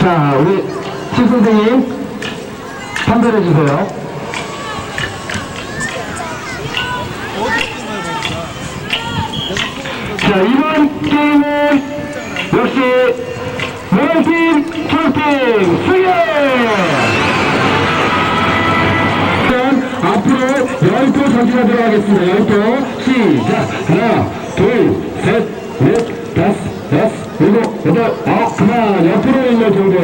자, 우리 신 선생님 판별해 주세요. 자, 이번 게임은 역시 모양팀 초록팀 승리! 앞으로 열도 전진하 들어가겠습니다. 열도 시작. 하나, 둘, 셋, 넷, 다섯, 여섯, 일곱, 여덟, 아홉, 그만. 옆으로 일렬 정도.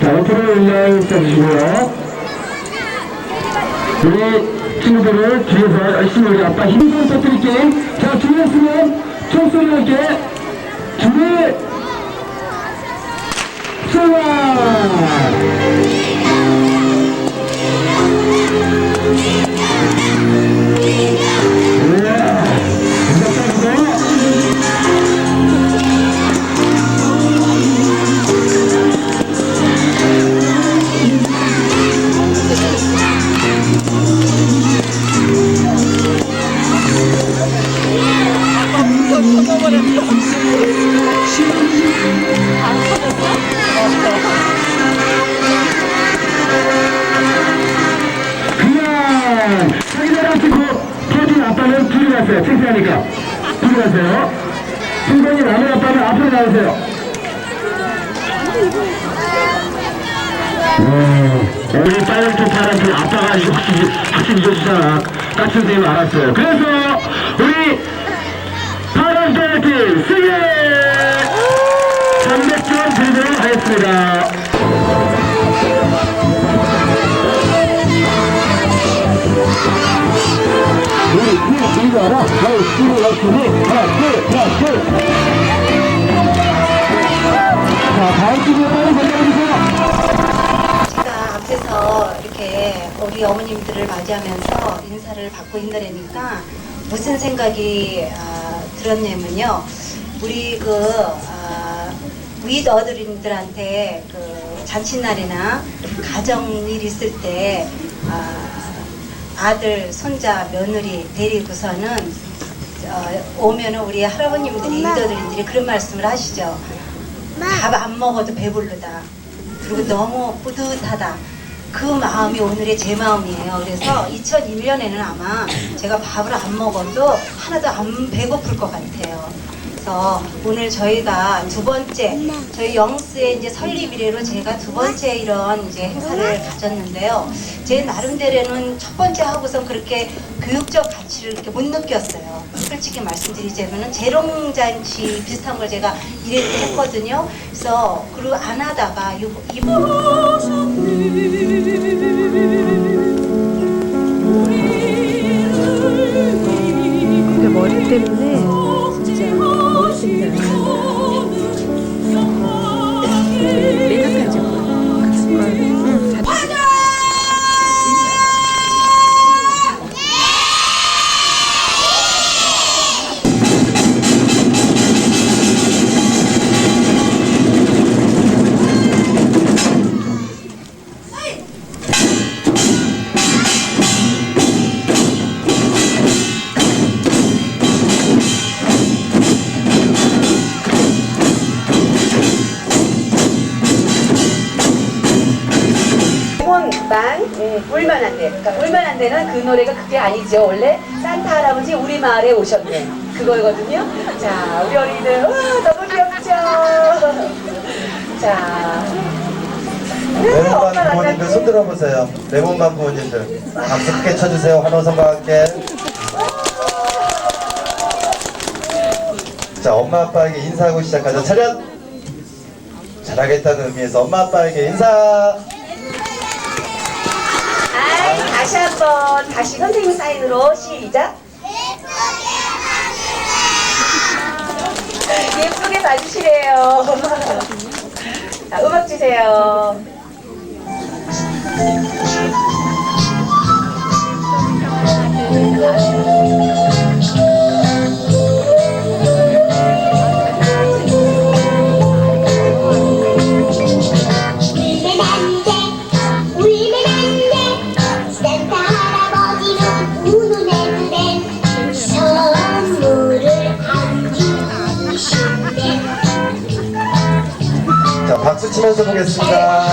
자, 옆으로 일렬 써주시고요. 우리 친구들을 뒤에서 열심히 우리 아빠 힘좀 써드릴게. 자, 준비했으면 총소리 할게. 준비! 수원! 창피하니까. 둘이 가세요. 승관이 남은 아빠는 앞으로 나오세요. 어, 우리 빨간 쪽 파란 쪽 아빠가 확실히 확실히. 까치 선생님 알았어요. 그래서 우리 파란 쪽팀 승리! 300점 드리도록 하겠습니다. 우리 제가 앞에서 이렇게 우리 어머님들을 맞이하면서 인사를 받고 있느라니까 무슨 생각이 아, 들었냐면요. 우리 그 아, 윗 어르신들한테 그 잔칫날이나 가정일 있을 때 아, 아들, 손자, 며느리 데리고서는 어, 오면은 우리 할아버님들이 윗 어르신들이 그런 말씀을 하시죠. 밥 안 먹어도 배부르다. 그리고 너무 뿌듯하다. 그 마음이 오늘의 제 마음이에요. 그래서 2001년에는 아마 제가 밥을 안 먹어도 하나도 안 배고플 것 같아요. 그래서 오늘 저희가 두 번째, 저희 영스의 이제 설립 이래로 제가 두 번째 이런 이제 행사를 가졌는데요. 제 나름대로는 첫 번째 하고선 그렇게 교육적 가치를 이렇게 못 느꼈어요. 솔직히 말씀드리자면은 재롱잔치 비슷한 걸 제가 이랬 했거든요. 그래서 그리고 안 하다가 이, 이 만 울만 한 대. 그러니까 울만 한 대는 그 노래가 그게 아니죠. 원래 산타 할아버지 우리 마을에 오셨네. 그거거든요. 자, 우리 어린이들 와 너무 귀엽죠. 자. 네, 레몬반 부모님들? 손 들어보세요. 레몬반 부모님들 박수 크게 쳐주세요. 환호성과 함께. 자, 엄마 아빠에게 인사하고 시작하자. 차렷. 잘하겠다는 의미에서 엄마 아빠에게 인사. 다시 한번 다시 선생님 사인으로 시작. 예쁘게 봐주시래요. 자, 음악 주세요. 박수 치면서 보겠습니다.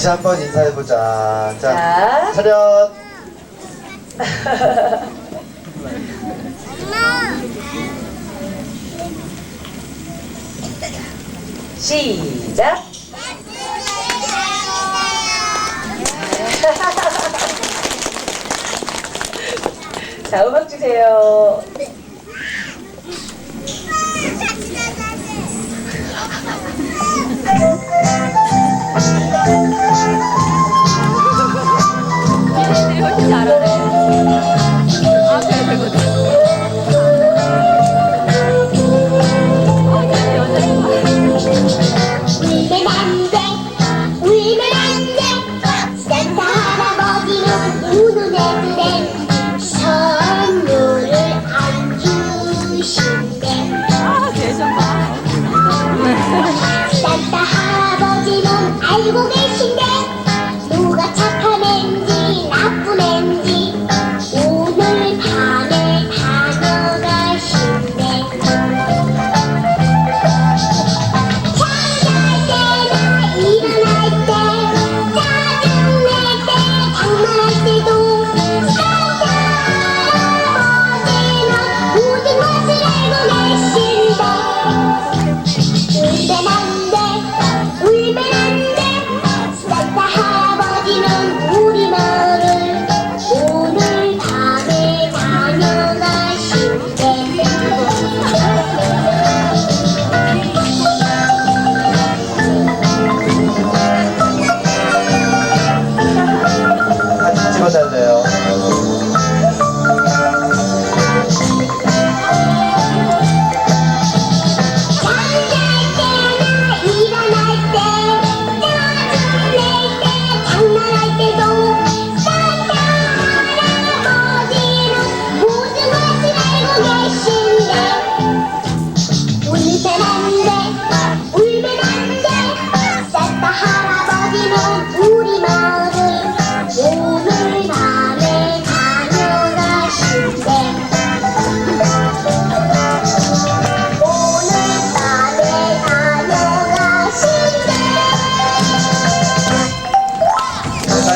다시 한번 인사해보자. 자, 자. 차렷. 시작. 자, 음악 주세요. Krishna, you.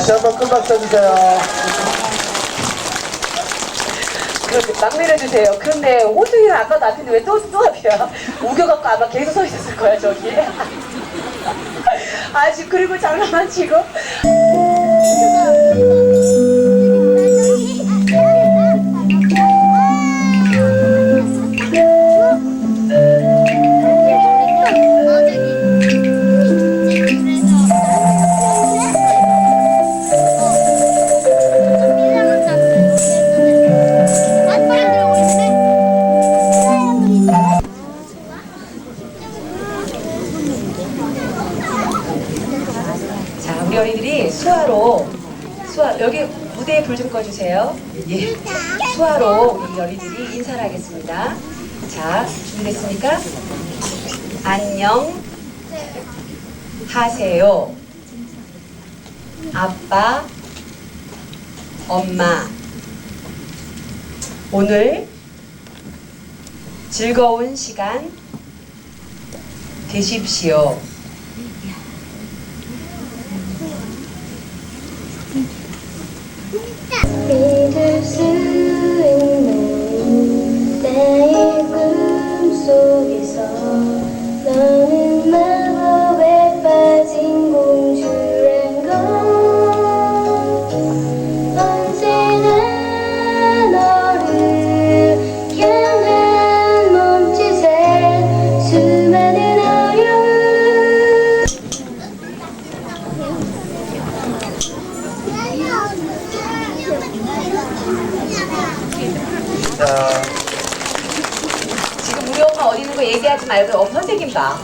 다시 한번 큰 박수 주세요. 그렇게 막내를 주세요. 그런데 호중이는 아까 나한테 왜또 또합이야 우겨갖고 아마 계속 서 있었을 거야 저기. 아직 그리고 장난만 치고. 여기 무대에 불 좀 꺼주세요. 예. 수화로 우리 어린이들이 인사를 하겠습니다. 자, 준비됐습니까? 안녕 하세요. 아빠, 엄마. 오늘 즐거운 시간 되십시오. 엄마 어디 있는 거 얘기하지 말고 엄마 선생님 봐.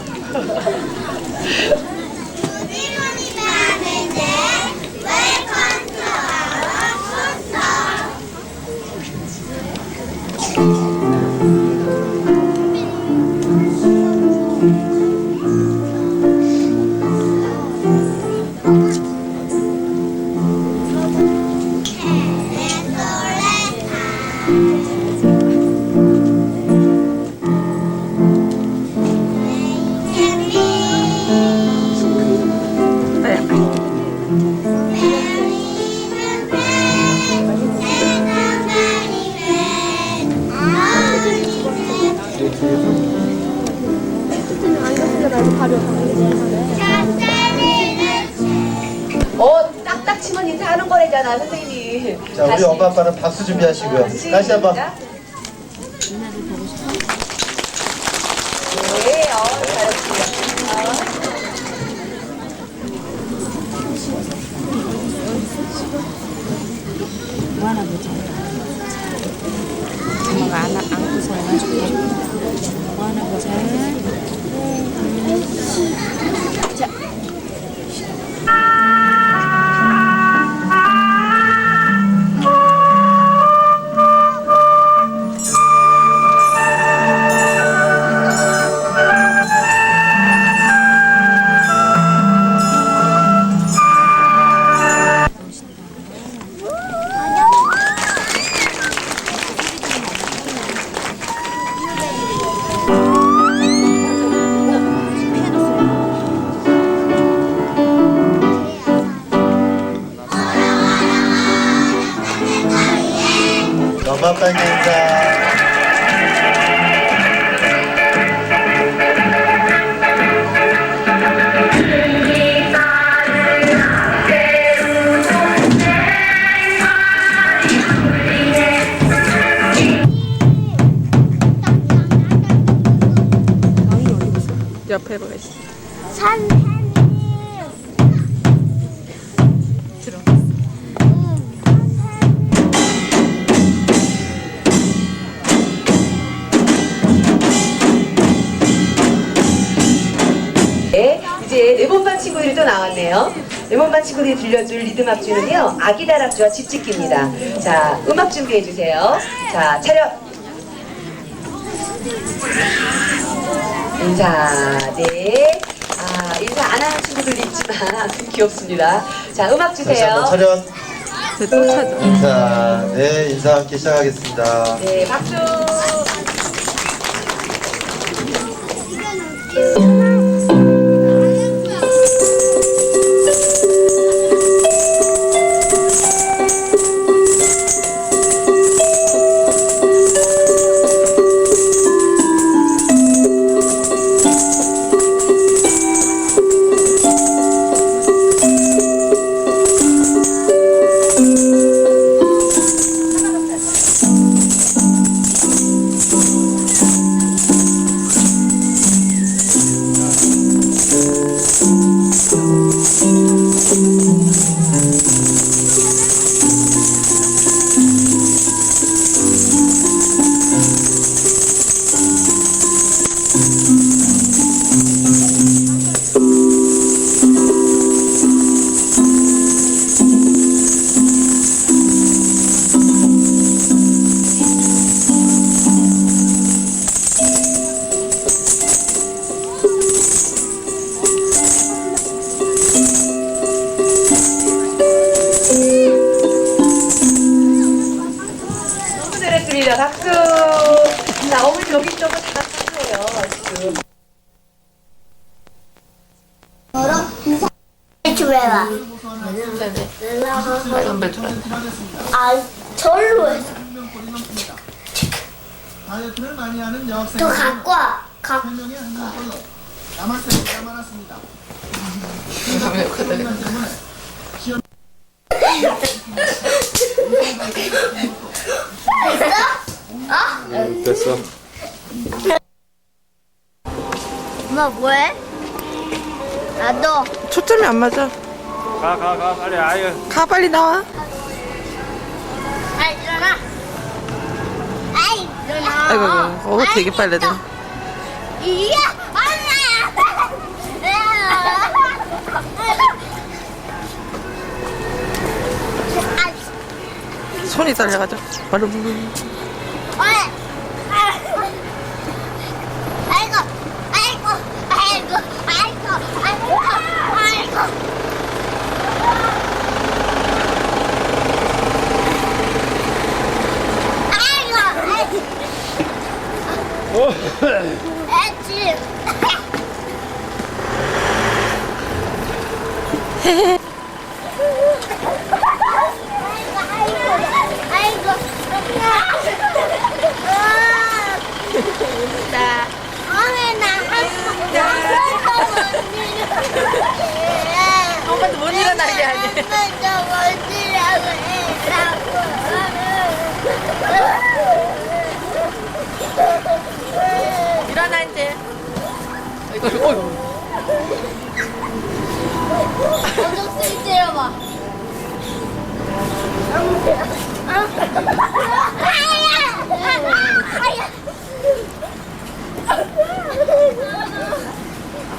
어, 딱딱 치면 인사하는 거래잖아, 선생님이. 자 우리 다시. 엄마 아빠는 박수 준비하시고요. 다시 한번. 엄마 또 나왔네요. 친구들이 들려줄 리듬 합주는요, 아기 다락주와 집짓기입니다. 자, 음악 준비해 주세요. 자, 차렷. 인사, 네. 아, 인사 안 하는 친구들도 있지만 귀엽습니다. 자, 음악 다시 주세요. 한번 차렷. 또 찾아. 인사. 네 인사 함께 시작하겠습니다. 네, 박수. 빨간 배추. 아, 절로 해서. 다이어트를 많이 하는 여학생 더 갖고 와. 가. 명이 한명 걸로 남았을 때가 많았습니다. 때문에 됐어? 어? 됐어. 엄마 뭐해? 나도. 초점이 안 맞아. 가 가 가 빨리 아유 가 빨리 나와. 아 일어나. 아이 일어나. 아이고, 아이고. 어, 되게 빨라네. 이야 엄마. 손이 떨려가지고. 바로 물. 아이고, 아이고, 아이고, 아이고, 아이고, 아이고. 아이고, 아이고. 엣지. 아이고, 못 일어나게 하네. 먼저 먼지라고 해라고. 일어나, 이제. 이거, 어이구. 먼저 쓸 때려봐.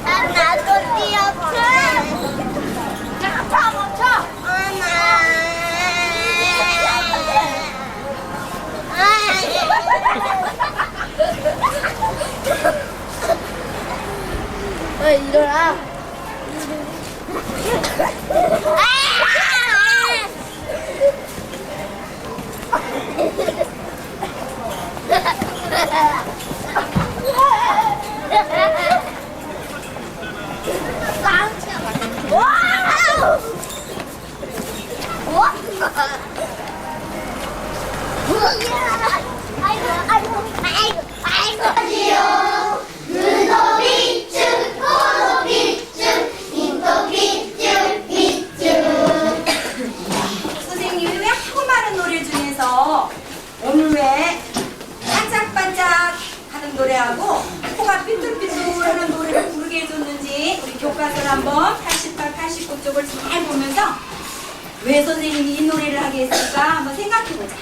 나도 뛰어봐. 왜 일어나? 아이고 아이고 아이고 교과서를 한번 88, 89쪽을 잘 보면서 왜 선생님이 이 노래를 하게 했을까 한번 생각해보자.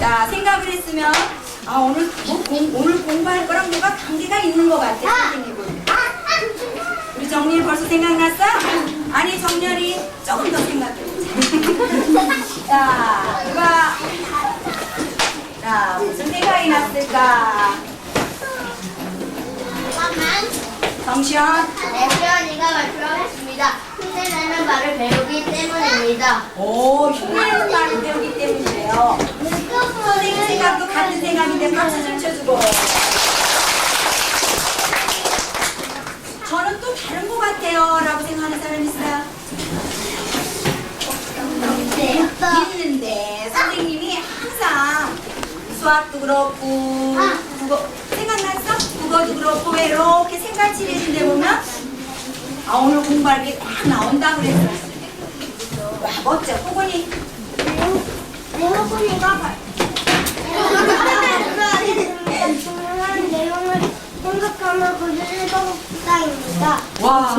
자, 생각을 했으면 아 오늘 뭐 공, 오늘 공부할 거랑 뭐가 관계가 있는 것 같아 선생님은. 우리 정리 벌써 생각났어? 아니 정렬이 조금 더 생각해보자. 자, 누가 자 무슨 생각이 났을까? 잠깐만 정시현. 네, 수연이가 발표하겠습니다. 흉내내는 말을 배우기 때문입니다. 오 흉내내는 말을 배우기 때문이래요. 선생님 생각도 같은 생각인데 박수 좀 쳐주고. 저는 또 다른 것 같아요. 라고 생각하는 사람 있어요? 있는데 선생님이 항상 수학도 그렇고 국어 국어도 그렇고 왜 이렇게 생각칠 해준데 보면? 아 오늘 공부할 게 딱 나온다 그랬어 와 멋져. 내가 중요한 내용을 생각하며 글을 읽어봅시다입니다. 와